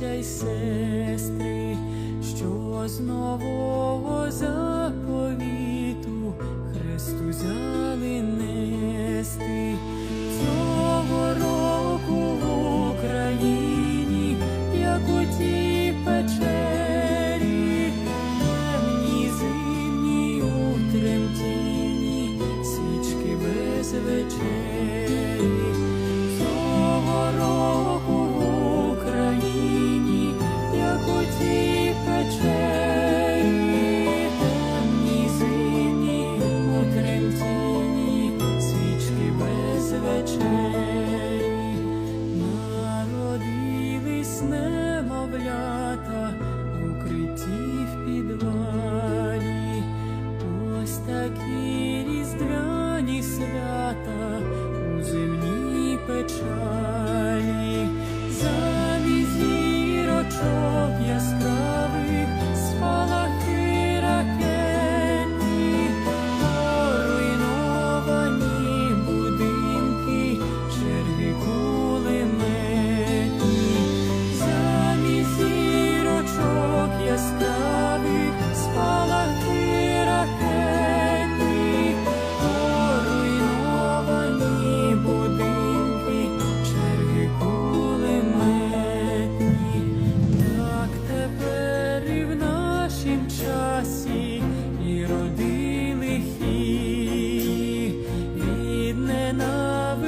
браття й сестри, що знову за.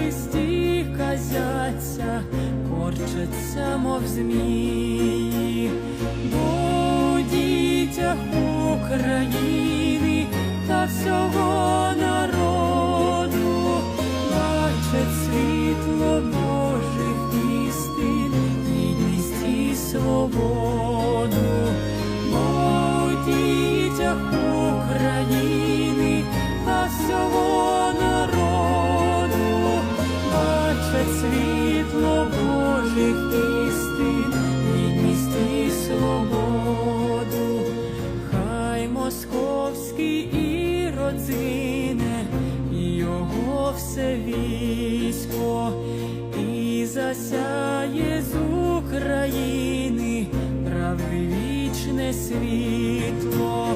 хвисті казяться, корчаться, мов змії, бо дітях України та всього народу бачать світло Божих істин, гідність і свободу. оціни його все військо і засяє з України правди вічне світло.